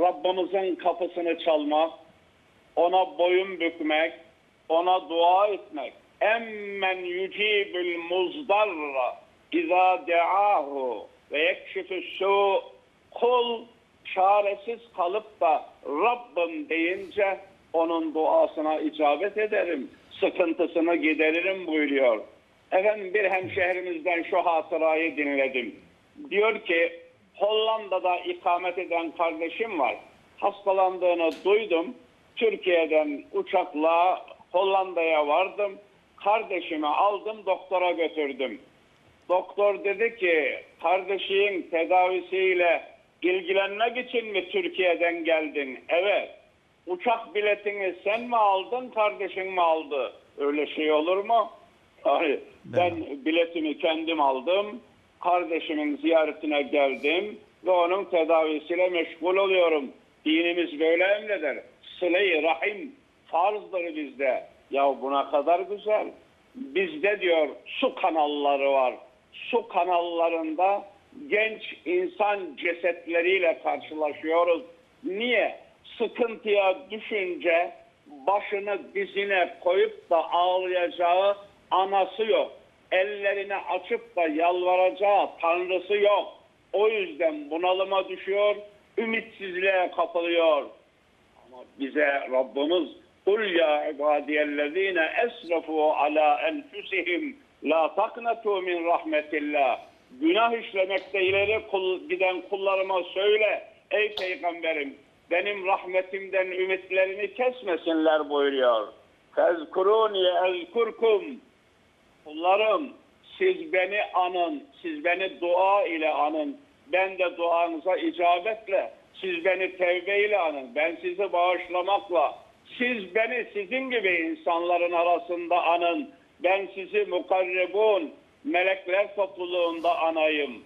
Rabbimizin kapısını çalmak, ona boyun bükmek, ona dua etmek. Emmen yucibul muzdarra izâ de'ahu ve yekşifü su kul çaresiz kalıp da Rabbim deyince onun duasına icabet ederim. Sıkıntısını gideririm buyuruyor. Efendim bir hemşehrimizden şu hatırayı dinledim. Diyor ki Hollanda'da ikamet eden kardeşim var. Hastalandığını duydum. Türkiye'den uçakla Hollanda'ya vardım. Kardeşimi aldım doktora götürdüm. Doktor dedi ki kardeşin tedavisiyle ilgilenmek için mi Türkiye'den geldin? Evet. Uçak biletini sen mi aldın kardeşin mi aldı? Öyle şey olur mu? Hayır. Ben biletimi kendim aldım. Kardeşimin ziyaretine geldim ve onun tedavisiyle meşgul oluyorum. Dinimiz böyle emreder. Sıla-i rahim farzdır bizde. Ya buna kadar güzel. Bizde diyor su kanalları var. Su kanallarında genç insan cesetleriyle karşılaşıyoruz. Niye? Sıkıntıya düşünce başını dizine koyup da ağlayacağı anası yok. Ellerini açıp da yalvaracağı tanrısı yok. O yüzden bunalıma düşüyor, ümitsizliğe kapılıyor. Ama bize Rabbimiz Kul ya ibadiyellezine esrafu ala enfusihim la taknatu min rahmetillah. Günah işlemekte ileri kul, giden kullarıma söyle ey peygamberim benim rahmetimden ümitlerini kesmesinler buyuruyor. Fezkuruni ezkurkum Kullarım siz beni anın, siz beni dua ile anın. Ben de duanıza icabetle, siz beni tevbe ile anın. Ben sizi bağışlamakla, siz beni sizin gibi insanların arasında anın. Ben sizi mukarrebun, melekler topluluğunda anayım.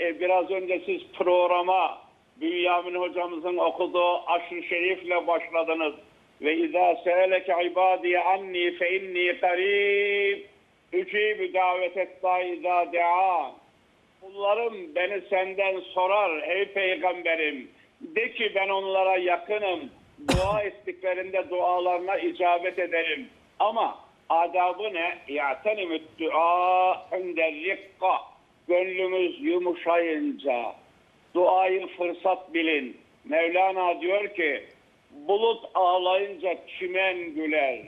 E, biraz önce siz programa Bünyamin hocamızın okuduğu aşırı şerifle başladınız. Ve izâ se'eleke ibâdiye anni fe inni karib Ücibü davetet izâ de'an. Kullarım beni senden sorar ey peygamberim. De ki ben onlara yakınım. Dua ettiklerinde dualarına icabet ederim. Ama adabı ne? Ya'tenimü't dua inde rikka. Gönlümüz yumuşayınca duayı fırsat bilin. Mevlana diyor ki bulut ağlayınca çimen güler.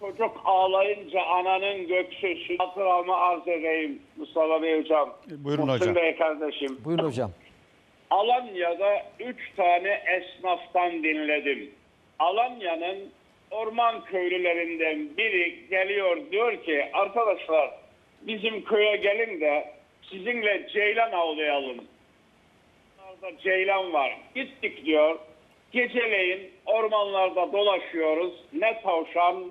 Çocuk ağlayınca ananın göksü hatıramı arz edeyim Mustafa Bey hocam. Buyurun Muhsin hocam. Bey kardeşim. Buyurun hocam. Alanya'da üç tane esnaftan dinledim. Alanya'nın orman köylülerinden biri geliyor diyor ki arkadaşlar bizim köye gelin de sizinle ceylan avlayalım. Orada ceylan var. Gittik diyor. Geceleyin ormanlarda dolaşıyoruz. Ne tavşan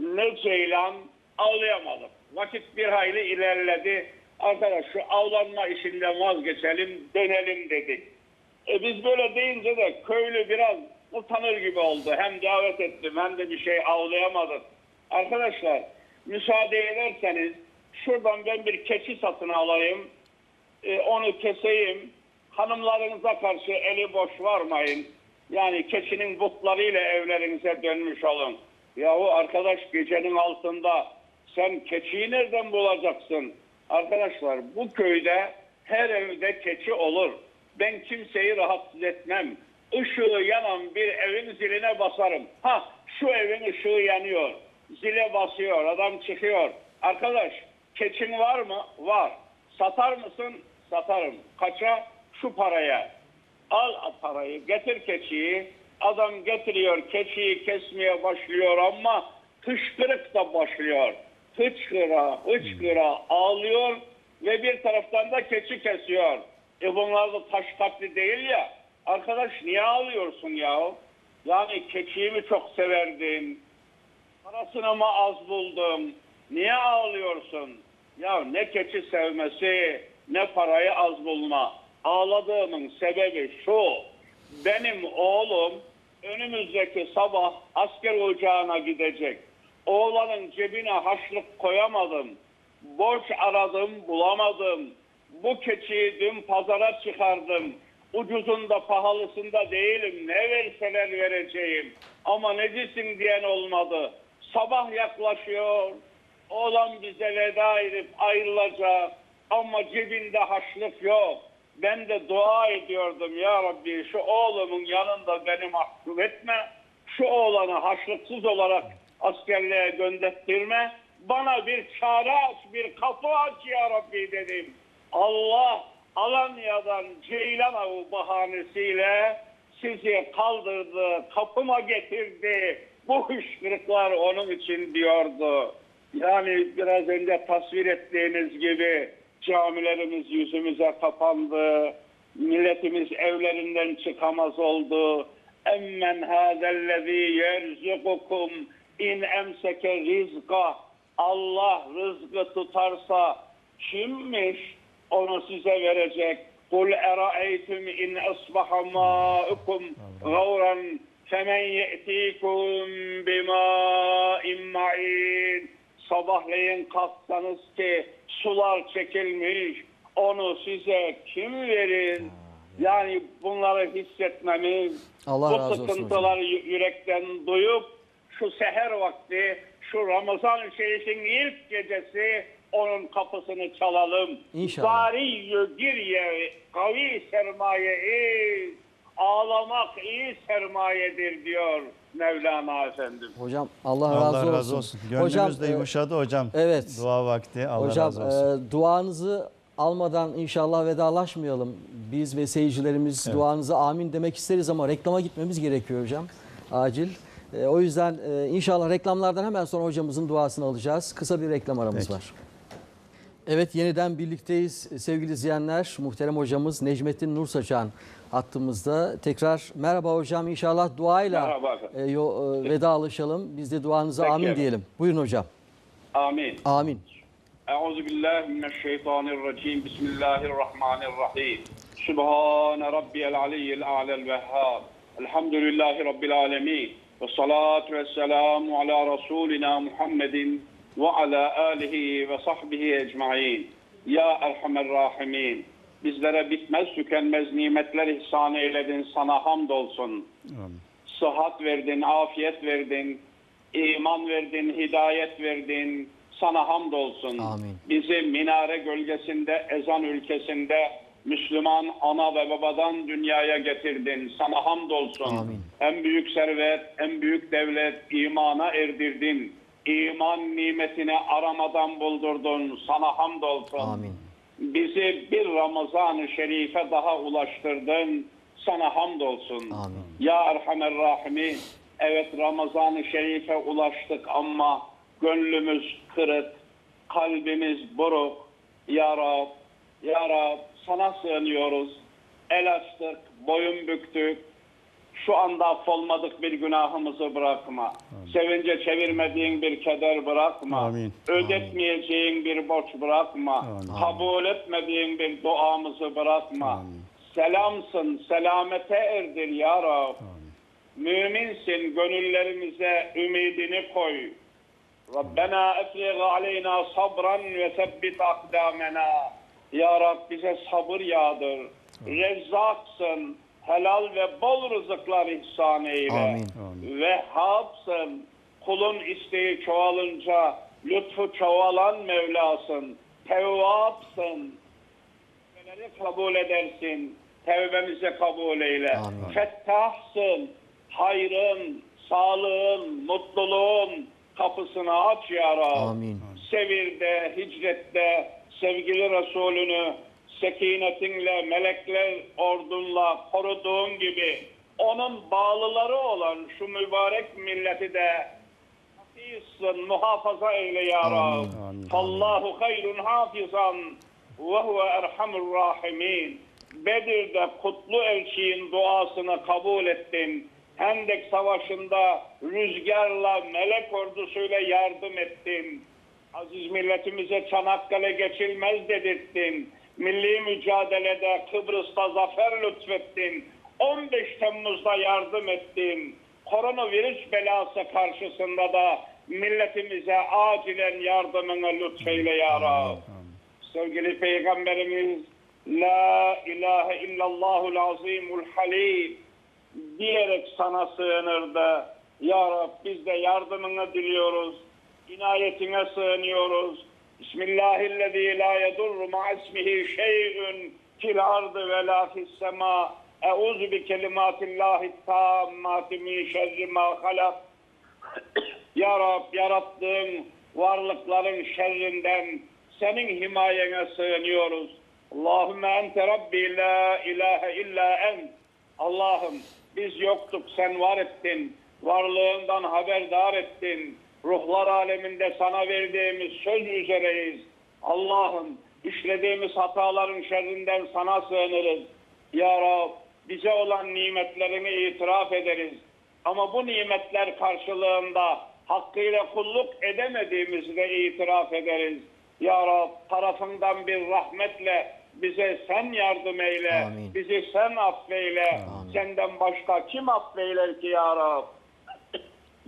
ne ceylan avlayamadık. Vakit bir hayli ilerledi. Arkadaş şu avlanma işinden vazgeçelim dönelim dedik. E biz böyle deyince de köylü biraz utanır gibi oldu. Hem davet ettim hem de bir şey avlayamadık. Arkadaşlar müsaade ederseniz şuradan ben bir keçi satın alayım. E, onu keseyim. Hanımlarınıza karşı eli boş varmayın. Yani keçinin butlarıyla evlerinize dönmüş olun. Yahu arkadaş gecenin altında sen keçiyi nereden bulacaksın? Arkadaşlar bu köyde her evde keçi olur. Ben kimseyi rahatsız etmem. Işığı yanan bir evin ziline basarım. Ha şu evin ışığı yanıyor. Zile basıyor. Adam çıkıyor. Arkadaş keçin var mı? Var. Satar mısın? Satarım. Kaça? Şu paraya. Al parayı, getir keçiyi. Adam getiriyor, keçiyi kesmeye başlıyor ama hışkırık da başlıyor. Hıçkıra, hıçkıra ağlıyor ve bir taraftan da keçi kesiyor. E bunlar da taş katli değil ya. Arkadaş niye ağlıyorsun ya? Yani keçiyi mi çok severdin? Parasını mı az buldum? Niye ağlıyorsun? Ya ne keçi sevmesi, ne parayı az bulma. Ağladığımın sebebi şu. Benim oğlum önümüzdeki sabah asker ocağına gidecek. Oğlanın cebine haşlık koyamadım. Borç aradım bulamadım. Bu keçiyi dün pazara çıkardım. ucuzunda pahalısında değilim. Ne verseler vereceğim. Ama necisin diyen olmadı. Sabah yaklaşıyor. Oğlan bize veda edip ayrılacak. Ama cebinde haşlık yok. Ben de dua ediyordum ya Rabbi şu oğlumun yanında beni mahkum etme. Şu oğlanı haşlıksız olarak askerliğe gönderttirme. Bana bir çare aç, bir kapı aç ya Rabbi dedim. Allah Alanya'dan Ceylan avı bahanesiyle sizi kaldırdı, kapıma getirdi. Bu hışkırıklar onun için diyordu. Yani biraz önce tasvir ettiğiniz gibi camilerimiz yüzümüze kapandı. Milletimiz evlerinden çıkamaz oldu. Emmen hâzellezî yerzukukum in emseke rizqa. Allah rızkı tutarsa kimmiş onu size verecek? Kul eraeytum in asbaha ma'ukum gavran femen ye'tikum bima'in ma'in. Sabahleyin kalksanız ki sular çekilmiş onu size kim verir? Yani bunları hissetmemiz, Allah bu razı olsun hocam. sıkıntıları y- yürekten duyup şu seher vakti, şu Ramazan-ı Şerif'in ilk gecesi onun kapısını çalalım. İnşallah. Zariyyü girye kavi sermaye ağlamak iyi sermayedir diyor Mevlana Efendim. Hocam Allah, Allah razı, razı olsun. olsun. Gönlümüz de e, yumuşadı hocam. evet. Dua vakti. Allah hocam razı olsun. e, duanızı almadan inşallah vedalaşmayalım. Biz ve seyircilerimiz duanıza amin demek isteriz ama reklama gitmemiz gerekiyor hocam. Acil. E, o yüzden e, inşallah reklamlardan hemen sonra hocamızın duasını alacağız. Kısa bir reklam aramız Peki. var. Evet yeniden birlikteyiz sevgili izleyenler. Muhterem hocamız Necmettin Nur attığımızda. Tekrar merhaba hocam inşallah duayla e, yo, e, vedalaşalım. Biz de duanıza Peki amin efendim. diyelim. Buyurun hocam. Amin. Amin. Euzubillahimineşşeytanirracim. Bismillahirrahmanirrahim. Sübhane Rabbiyel Aliyyil A'lel Vehhab. Elhamdülillahi Rabbil Alemin. Ve salatu ve selamu ala Resulina Muhammedin ve ala alihi ve sahbihi ecmain. Ya Erhamer Rahimin bizlere bitmez tükenmez nimetler ihsan eyledin sana hamdolsun Amin. sıhhat verdin, afiyet verdin, iman verdin, hidayet verdin. Sana hamdolsun. Amin. Bizi minare gölgesinde, ezan ülkesinde Müslüman ana ve babadan dünyaya getirdin. Sana hamdolsun. Amin. En büyük servet, en büyük devlet imana erdirdin. İman nimetini aramadan buldurdun. Sana hamdolsun Amin. Bizi bir Ramazan-ı Şerif'e daha ulaştırdın. Sana hamdolsun. Amin. Ya Erhamer Rahimin. Evet Ramazan-ı Şerif'e ulaştık ama gönlümüz kırık, kalbimiz buruk. Ya Rab, Ya Rab sana sığınıyoruz. El açtık, boyun büktük. Şu anda affolmadık bir günahımızı bırakma. Sevince çevirmediğin bir keder bırakma. Amin. Ödetmeyeceğin bir borç bırakma. Amin. Kabul etmediğin bir duamızı bırakma. Selamsın, selamete erdir ya Rab. Müminsin, gönüllerimize ümidini koy. Rabbena efrig aleyna sabran ve sebbit akdamena. Ya Rab bize sabır yağdır. Rezzaksın, helal ve bol rızıklar ihsan eyle. Amin. Vehhabsın, kulun isteği çoğalınca lütfu çoğalan Mevlasın. Tevvapsın, tevbeleri kabul edersin. Tevbemizi kabul eyle. Amin. Fettahsın, hayrın, sağlığın, mutluluğun kapısını aç ya Rab. Amin. Sevirde, hicrette sevgili Resulünü sekinetinle, melekler ordunla koruduğun gibi onun bağlıları olan şu mübarek milleti de hafizsın, muhafaza eyle ya Rab. Allahu hayrun hafizan ve huve erhamur rahimin. Bedir'de kutlu elçiğin duasını kabul ettin. Hendek Savaşı'nda rüzgarla, melek ordusuyla yardım ettin. Aziz milletimize Çanakkale geçilmez dedirttin. Milli mücadelede Kıbrıs'ta zafer lütfettin. 15 Temmuz'da yardım ettin. Koronavirüs belası karşısında da milletimize acilen yardımını lütfeyle ya Rab. Sevgili Peygamberimiz La ilahe illallahul azimul halim diyerek sana sığınırdı. Ya Rab biz de yardımını diliyoruz. İnayetine sığınıyoruz. Bismillahirrahmanirrahim. La yedurru ma ismihi şey'ün fil ardı ve la fis sema. Euzu bi kelimatillahi tammati min şerri ma halak. Ya Rab yarattığın varlıkların şerrinden senin himayene sığınıyoruz. Allahümme ente Rabbi la ilahe illa ent. Allah'ım biz yoktuk sen var ettin. Varlığından haberdar ettin. Ruhlar aleminde sana verdiğimiz söz üzereyiz. Allah'ım işlediğimiz hataların şerrinden sana sığınırız. Ya Rab bize olan nimetlerini itiraf ederiz. Ama bu nimetler karşılığında hakkıyla kulluk edemediğimizi de itiraf ederiz. Ya Rab tarafından bir rahmetle bize sen yardım eyle. Amin. Bizi sen affeyle. Senden başka kim affeyler ki ya Rab?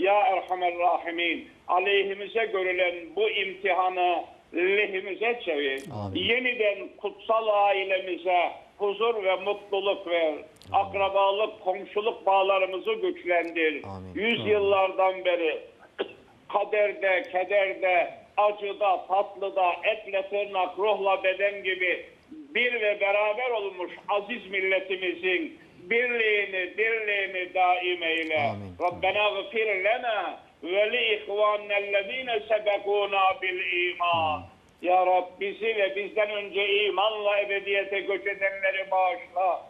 Ya Erhamer Rahimin aleyhimize görülen bu imtihanı lehimize çevir. Amin. Yeniden kutsal ailemize huzur ve mutluluk ver. Akrabalık, komşuluk bağlarımızı güçlendir. Amin. Yüzyıllardan beri kaderde, kederde, acıda, tatlıda, etle tırnak, ruhla beden gibi bir ve beraber olmuş aziz milletimizin birliğini, dirliğini daim eyle. Amin. Rabbena gfir lena ve li ihvanellezine sebekuna bil iman. Ya Rab bizi ve bizden önce imanla ebediyete göç edenleri bağışla.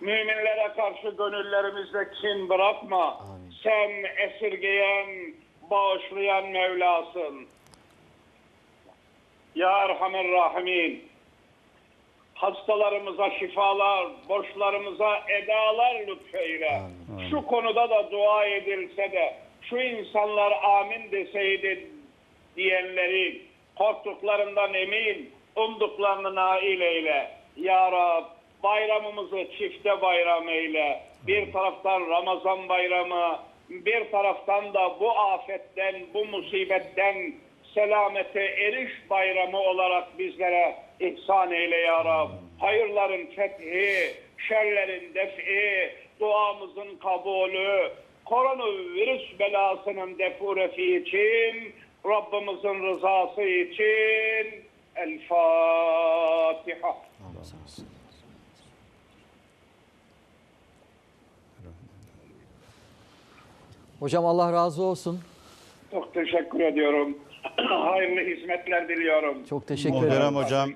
Müminlere karşı gönüllerimizde kin bırakma. Amin. Sen esirgeyen, bağışlayan Mevlasın. Ya Erhamer Rahimin. Hastalarımıza şifalar, borçlarımıza edalar lütfeyle. Şu konuda da dua edilse de şu insanlar amin deseydi diyenleri korktuklarından emin, umduklarını nail eyle. Ya Rab bayramımızı çifte bayram eyle. Bir taraftan Ramazan bayramı, bir taraftan da bu afetten, bu musibetten selamete eriş bayramı olarak bizlere ihsan eyle ya Rab. Hayırların fethi, şerlerin defi, duamızın kabulü, koronavirüs belasının defu refi için, Rabbimizin rızası için El Fatiha. Hocam Allah razı olsun. Çok teşekkür ediyorum. Hayırlı hizmetler diliyorum. Çok teşekkür Muhterem ederim. hocam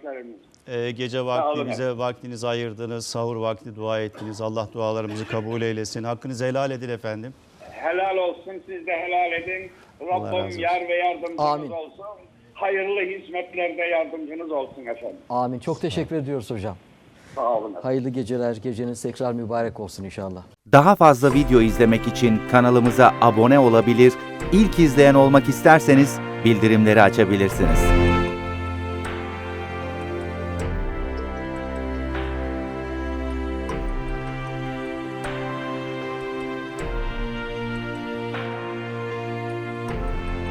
e, gece vakti bize vaktinizi ayırdınız. Sahur vakti dua ettiniz. Allah dualarımızı kabul eylesin. Hakkınızı helal edin efendim. Helal olsun siz de helal edin. Rabbim olsun. yar ve yardımcınız Amin. olsun. Hayırlı hizmetlerde yardımcınız olsun efendim. Amin. Çok teşekkür ediyoruz hocam. Sağ olun efendim. Hayırlı geceler. Geceniz tekrar mübarek olsun inşallah. Daha fazla video izlemek için kanalımıza abone olabilir, ilk izleyen olmak isterseniz bildirimleri açabilirsiniz.